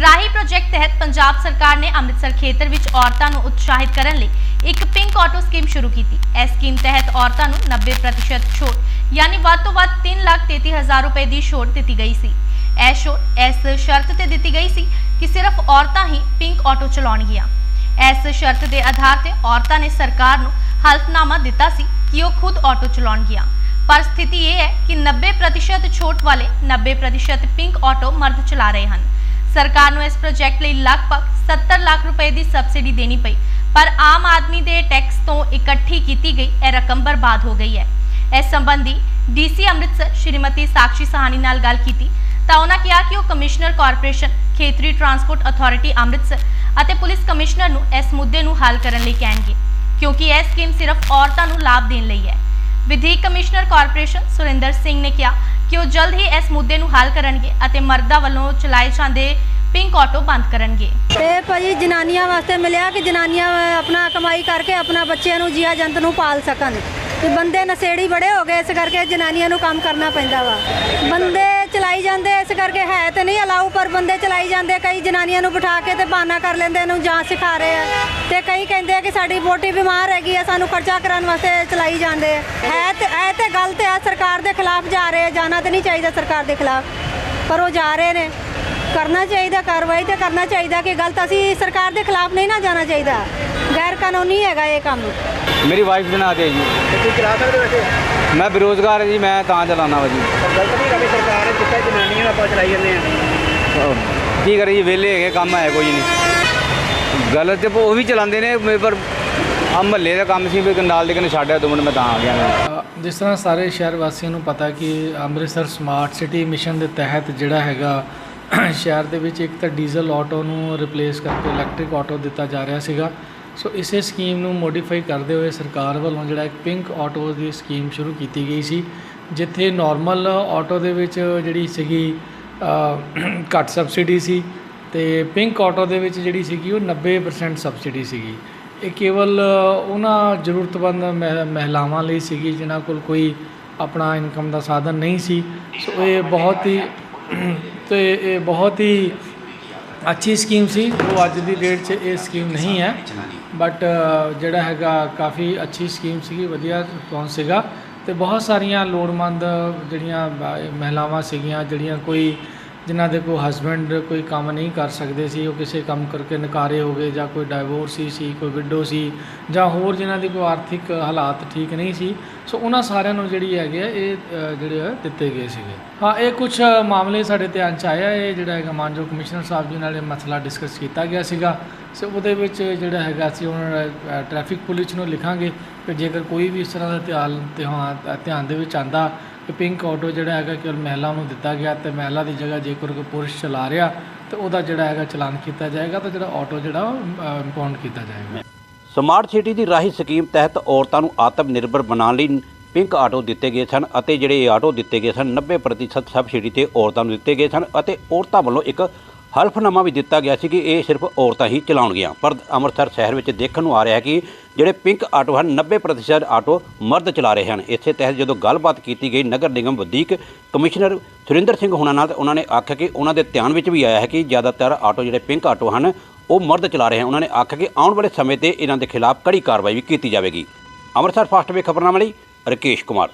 ਰਾਹੀ ਪ੍ਰੋਜੈਕਟ ਤਹਿਤ ਪੰਜਾਬ ਸਰਕਾਰ ਨੇ ਅੰਮ੍ਰਿਤਸਰ ਖੇਤਰ ਵਿੱਚ ਔਰਤਾਂ ਨੂੰ ਉਤਸ਼ਾਹਿਤ ਕਰਨ ਲਈ ਇੱਕ ਪਿੰਕ ਆਟੋ ਸਕੀਮ ਸ਼ੁਰੂ ਕੀਤੀ। ਇਸ ਸਕੀਮ ਤਹਿਤ ਔਰਤਾਂ ਨੂੰ 90% ਛੋਟ, ਯਾਨੀ ਵੱਧ ਤੋਂ ਵੱਧ 333000 ਰੁਪਏ ਦੀ ਛੋਟ ਦਿੱਤੀ ਗਈ ਸੀ। ਇਹ ਛੋਟ ਇਸ ਸ਼ਰਤ ਤੇ ਦਿੱਤੀ ਗਈ ਸੀ ਕਿ ਸਿਰਫ ਔਰਤਾਂ ਹੀ ਪਿੰਕ ਆਟੋ ਚਲਾਉਣਗੀਆਂ। ਇਸ ਸ਼ਰਤ ਦੇ ਆਧਾਰ ਤੇ ਔਰਤਾਂ ਨੇ ਸਰਕਾਰ ਨੂੰ ਹਲਫਨਾਮਾ ਦਿੱਤਾ ਸੀ ਕਿ ਉਹ ਖੁਦ ਆਟੋ ਚਲਾਉਣਗੀਆਂ। ਪਰ ਸਥਿਤੀ ਇਹ ਹੈ ਕਿ 90% ਛੋਟ ਵਾਲੇ 90% ਪਿੰਕ ਆਟੋ ਮਰਦ ਚਲਾ ਰਹੇ ਹਨ। ਸਰਕਾਰ ਨੂੰ ਇਸ ਪ੍ਰੋਜੈਕਟ ਲਈ ਲਗਭਗ 70 ਲੱਖ ਰੁਪਏ ਦੀ ਸਬਸਿਡੀ ਦੇਣੀ ਪਈ। ਪਰ ਆਮ ਆਦਮੀ ਦੇ ਟੈਕਸ ਤੋਂ ਇਕੱਠੀ ਕੀਤੀ ਗਈ, ਇਹ ਰਕਮ ਬਰਬਾਦ ਹੋ ਗਈ ਹੈ। ਇਸ ਸੰਬੰਧੀ ਡੀਸੀ ਅੰਮ੍ਰਿਤਸਰ ਸ਼੍ਰੀਮਤੀ ਸਾਕਸ਼ੀ ਸਹਾਨੀ ਨਾਲ ਗੱਲ ਕੀਤੀ, ਤਾਂ ਉਹਨਾਂ ਕਿਹਾ ਕਿ ਉਹ ਕਮਿਸ਼ਨਰ ਕਾਰਪੋਰੇਸ਼ਨ, ਖੇਤਰੀ ਟਰਾਂਸਪੋਰਟ ਅਥਾਰਟੀ ਅੰਮ੍ਰਿਤਸਰ ਅਤੇ ਪੁਲਿਸ ਕਮਿਸ਼ਨਰ ਨੂੰ ਇਸ ਮੁੱਦੇ ਨੂੰ ਹੱਲ ਕਰਨ ਲਈ ਕਹਿਣਗੇ, ਕਿਉਂਕਿ ਇਹ ਸਕੀਮ ਸਿਰਫ ਔਰਤਾਂ ਨੂੰ ਲਾਭ ਦੇਣ ਲਈ ਹੈ। ਵਿਧੀਕ ਕਮਿਸ਼ਨਰ ਕਾਰਪੋਰੇਸ਼ਨ ਸੁਰਿੰਦਰ ਸਿੰਘ ਨੇ ਕਿਹਾ ਕਿ ਉਹ ਜਲਦ ਹੀ ਇਸ ਮੁੱਦੇ ਨੂੰ ਹੱਲ ਕਰਨਗੇ ਅਤੇ ਮਰਦਾਂ ਵੱਲੋਂ ਚਲਾਏ ਜਾਂਦੇ ਪਿੰਕ ਆਟੋ ਬੰਦ ਕਰਨਗੇ। ਇਹ ਭਾਜੀ ਜਨਾਨੀਆਂ ਵਾਸਤੇ ਮਿਲਿਆ ਕਿ ਜਨਾਨੀਆਂ ਆਪਣਾ ਕਮਾਈ ਕਰਕੇ ਆਪਣਾ ਬੱਚਿਆਂ ਨੂੰ ਜੀਆ ਜੰਤ ਨੂੰ ਪਾਲ ਸਕਣ। ਤੇ ਬੰਦੇ ਨਸ਼ੇੜੀ ਬੜੇ ਹੋ ਗਏ, ਇਸ ਕਰਕੇ ਜਨਾਨੀਆਂ ਨੂੰ ਕੰਮ ਕਰਨਾ ਪੈਂਦਾ ਵਾ। ਬੰਦੇ ਚਲਾਈ ਜਾਂਦੇ, ਇਸ ਕਰਕੇ ਹੈ ਤੇ ਨਹੀਂ ਅਲਾਉ ਪਰ ਬੰਦੇ ਚਲਾਈ ਜਾਂਦੇ, ਕਈ ਜਨਾਨੀਆਂ ਨੂੰ ਬਿਠਾ ਕੇ ਤੇ ਬਹਾਨਾ ਕਰ ਲੈਂਦੇ ਇਹਨੂੰ ਜਾਂਚ ਸਿਖਾ ਰਹੇ ਆ। ਤੇ ਕਈ ਕਹਿੰਦੇ ਆ ਕਿ ਸਾਡੀ ਵੋਟੀ ਬਿਮਾਰ ਹੈਗੀ ਆ, ਸਾਨੂੰ ਖਰਚਾ ਕਰਨ ਵਾਸਤੇ ਚਲਾਈ ਜਾਂਦੇ ਆ। ਹੈ ਤੇ ਇਹ ਤੇ ਗਲਤ ਹੈ ਸਰਕਾਰ ਦੇ ਖਿਲਾਫ ਜਾ ਰਹੇ ਆ, ਜਾਣਾ ਤੇ ਨਹੀਂ ਚਾਹੀਦਾ ਸਰਕਾਰ ਦੇ ਖਿਲਾਫ। ਪਰ ਉਹ ਜਾ ਰਹੇ ਨੇ। ਕਰਨਾ ਚਾਹੀਦਾ ਕਾਰਵਾਈ ਤੇ ਕਰਨਾ ਚਾਹੀਦਾ ਕਿ ਗਲਤ ਅਸੀਂ ਸਰਕਾਰ ਦੇ ਖਿਲਾਫ ਨਹੀਂ ਨਾ ਜਾਣਾ ਚਾਹੀਦਾ। ਗੈਰ ਕਾਨੂੰਨੀ ਹੈਗਾ ਇਹ ਕੰਮ। ਮੇਰੀ ਵਾਈਫ ਦੇ ਨਾਂ ਤੇ ਹੈ ਜੀ। ਤੁਸੀਂ ਚਲਾ ਸਕਦੇ ਹੋ ਵੈਸੇ? ਮੈਂ ਬੇਰੋਜ਼ਗਾਰ ਹਾਂ ਜੀ ਮੈਂ ਤਾਂ ਚਲਾਉਣਾ ਵਾ ਜੀ। ਗਲਤ ਨਹੀਂ ਕਰੀ ਸਰਕਾਰ ਨੇ ਜਿੱਥੇ ਜਨਾਨੀਆਂ ਨੂੰ ਆਪਾਂ ਚਲਾਈ ਜਾਂਦੇ ਆ ਕੀ ਕਰੀਏ ਜੀ ਵਿਹਲੇ ਹੈਗੇ ਕੰਮ ਹੈ ਕੋਈ ਨਹੀਂ। ਗਲਤ ਤੇ ਉਹ ਵੀ ਚਲਾਉਂਦੇ ਨੇ ਪਰ ਆ ਮਹੱਲੇ ਦਾ ਕੰਮ ਸੀ ਵੀ ਨਾਲ ਦੇ ਕਿਨੇ ਛੱਡਿਆ ਦੋ ਮਿੰਟ ਮੈਂ ਤਾਂ ਆ ਗਿਆ। ਜਿਸ ਤਰ੍ਹਾਂ ਸਾਰੇ ਸ਼ਹਿਰ ਵਾਸੀਆਂ ਨੂੰ ਪਤਾ ਕਿ ਅੰਮ੍ਰਿਤਸਰ ਸਮਾਰਟ ਸਿਟੀ ਮਿਸ਼ਨ ਦੇ ਤਹਿਤ ਜਿਹੜਾ ਹੈਗਾ ਸ਼ਹਿਰ ਦੇ ਵਿੱਚ ਇੱਕ ਤਾਂ ਡੀਜ਼ਲ ਆਟੋ ਨੂੰ ਰਿਪਲੇਸ ਕਰਕੇ ਇਲੈਕਟ੍ਰਿਕ ਆਟੋ ਦਿੱਤਾ ਜਾ ਰਿਹਾ ਸੀਗਾ। ਸੋ ਇਸੇ ਸਕੀਮ ਨੂੰ ਮੋਡੀਫਾਈ ਕਰਦੇ ਹੋਏ ਸਰਕਾਰ ਵੱਲੋਂ ਜਿਹੜਾ ਇੱਕ ਪਿੰਕ ਆਟੋ ਦੀ ਸਕੀਮ ਸ਼ੁਰੂ ਕੀਤੀ ਗਈ ਸੀ, ਜਿੱਥੇ ਨਾਰਮਲ ਆਟੋ ਦੇ ਵਿੱਚ ਜਿਹੜੀ ਸੀਗੀ ਘੱਟ ਸਬਸਿਡੀ ਸੀ ਤੇ ਪਿੰਕ ਆਟੋ ਦੇ ਵਿੱਚ ਜਿਹੜੀ ਸੀਗੀ ਉਹ 90% ਸਬਸਿਡੀ ਸੀਗੀ। ਇਹ ਕੇਵਲ ਉਹਨਾਂ ਜ਼ਰੂਰਤਮੰਦ ਮਹਿ- ਮਹਿਲਾਵਾਂ ਲਈ ਸੀਗੀ, ਜਿਨ੍ਹਾਂ ਕੋਲ ਕੋਈ ਆਪਣਾ ਇਨਕਮ ਦਾ ਸਾਧਨ ਨਹੀਂ ਸੀ। ਸੋ ਇਹ ਬਹੁਤ ਹੀ ਤੇ ਇਹ ਬਹੁਤ ਹੀ ਅੱਛੀ ਸਕੀਮ ਸੀ। ਜੋ ਅੱਜ ਦੀ ਡੇਟ 'ਚ ਇਹ ਸਕੀਮ ਨਹੀਂ ਹੈ। ਬਟ ਜਿਹੜਾ ਹੈਗਾ ਕਾਫੀ ਅੱਛੀ ਸਕੀਮ ਸੀਗੀ, ਵਧੀਆ ਰਿਸਪੌਂਸ ਸੀਗਾ। ਤੇ ਬਹੁਤ ਸਾਰੀਆਂ ਲੋੜਮੰਦ ਜਿਹੜੀਆਂ ਮਹਿਲਾਵਾਂ ਸੀਗੀਆਂ, ਜਿਹੜੀਆਂ ਕੋਈ ਜਿਨ੍ਹਾਂ ਦੇ ਕੋਈ ਹਸਬੈਂਡ ਕੋਈ ਕੰਮ ਨਹੀਂ ਕਰ ਸਕਦੇ ਸੀ, ਉਹ ਕਿਸੇ ਕੰਮ ਕਰਕੇ ਨਕਾਰੇ ਹੋ ਗਏ ਜਾਂ ਕੋਈ ਡਾਈਵੋਰਸੀ ਸੀ, ਕੋਈ ਵਿਡੋ ਸੀ ਜਾਂ ਹੋਰ ਜਿਨ੍ਹਾਂ ਦੀ ਕੋਈ ਆਰਥਿਕ ਹਾਲਾਤ ਠੀਕ ਨਹੀਂ ਸੀ, ਸੋ ਉਹਨਾਂ ਸਾਰਿਆਂ ਨੂੰ ਜਿਹੜੀ ਹੈਗੇ ਆ ਇਹ ਜਿਹੜੇ ਦਿੱਤੇ ਗਏ ਸੀਗੇ। ਹਾਂ, ਇਹ ਕੁਝ ਮਾਮਲੇ ਸਾਡੇ ਧਿਆਨ ਚ ਆਇਆ, ਇਹ ਜਿਹੜਾ ਹੈਗਾ ਮਾਨਯੋਗ ਕਮਿਸ਼ਨਰ ਸਾਹਿਬ ਜੀ ਨਾਲ ਇਹ ਮਸਲਾ ਡਿਸਕਸ ਕੀਤਾ ਗਿਆ ਸੀਗਾ। ਸੋ ਉਹਦੇ ਵਿੱਚ ਜਿਹੜਾ ਹੈਗਾ ਅਸੀਂ ਉਹਨਾਂ ਟ੍ਰੈਫਿਕ ਪੁਲਿਸ ਨੂੰ ਲਿਖਾਂਗੇ ਕਿ ਜੇਕਰ ਕੋਈ ਵੀ ਇਸ ਤਰ੍ਹਾਂ ਦਾ ਧਿਆਨ ਧਿਆਨ ਧਿਆਨ ਦੇ ਵਿੱਚ ਆਂਦਾ ਕਿ ਪਿੰਕ ਆਟੋ ਜਿਹੜਾ ਹੈਗਾ ਕਿ ਮਹਿਲਾ ਨੂੰ ਦਿੱਤਾ ਗਿਆ ਤੇ ਮਹਿਲਾ ਦੀ ਜਗ੍ਹਾ ਜੇਕਰ ਕੋਈ ਪੁਰਸ਼ ਚਲਾ ਰਿਹਾ, ਤੇ ਉਹਦਾ ਜਿਹੜਾ ਹੈਗਾ ਚਲਾਨ ਕੀਤਾ ਜਾਏਗਾ ਤਾਂ ਜਿਹੜਾ ਆਟੋ ਜਿਹੜਾ ਉਹ ਕੀਤਾ ਜਾਏਗਾ। ਸਮਾਰਟ ਸਿਟੀ ਦੀ ਰਾਹੀ ਸਕੀਮ ਤਹਿਤ ਔਰਤਾਂ ਨੂੰ ਆਤਮ ਨਿਰਭਰ ਬਣਾਉਣ ਲਈ ਪਿੰਕ ਆਟੋ ਦਿੱਤੇ ਗਏ ਸਨ ਅਤੇ ਜਿਹੜੇ ਆਟੋ ਦਿੱਤੇ ਗਏ ਸਨ 90% ਸਬਸਿਡੀ ਤੇ ਔਰਤਾਂ ਨੂੰ ਦਿੱਤੇ ਗਏ ਸਨ ਅਤੇ ਔਰਤਾਂ ਵੱਲੋਂ ਇੱਕ ਹਲਫਨਾਮਾ ਵੀ ਦਿੱਤਾ ਗਿਆ ਸੀ ਕਿ ਇਹ ਸਿਰਫ ਔਰਤਾਂ ਹੀ ਚਲਾਉਣਗੀਆਂ। ਪਰ ਅੰਮ੍ਰਿਤਸਰ ਸ਼ਹਿਰ ਵਿੱਚ ਦੇਖਣ ਨੂੰ ਆ ਰਿਹਾ ਹੈ ਕਿ ਜਿਹੜੇ ਪਿੰਕ ਆਟੋ ਹਨ 90% ਆਟੋ ਮਰਦ ਚਲਾ ਰਹੇ ਹਨ। ਇਸੇ ਤਹਿਤ ਜਦੋਂ ਗੱਲਬਾਤ ਕੀਤੀ ਗਈ, ਨਗਰ ਨਿਗਮ ਵਧੀਕ ਕਮਿਸ਼ਨਰ ਸੁਰਿੰਦਰ ਸਿੰਘ ਹੁਣਾਂ ਨਾਲ ਤਾਂ ਉਹਨਾਂ ਨੇ ਆਖਿਆ ਕਿ ਉਹਨਾਂ ਦੇ ਧਿਆਨ ਵਿੱਚ ਵੀ ਆਇਆ ਹੈ ਕਿ ਜ਼ਿਆਦਾਤਰ ਆਟੋ ਜਿਹੜੇ ਪਿੰਕ ਆਟੋ ਹਨ, ਉਹ ਮਰਦ ਚਲਾ ਰਹੇ ਹਨ। ਉਹਨਾਂ ਨੇ ਆਖਿਆ ਕਿ ਆਉਣ ਵਾਲੇ ਸਮੇਂ ਤੇ ਇਹਨਾਂ ਦੇ ਖਿਲਾਫ ਕੜੀ ਕਾਰਵਾਈ ਵੀ ਕੀਤੀ ਜਾਵੇਗੀ। ਅੰਮ੍ਰਿਤਸਰ ਫਾਸਟ ਵੇ ਖਬਰਨਾਮਾ ਲਈ ਰਕੇਸ਼ ਕੁਮਾਰ।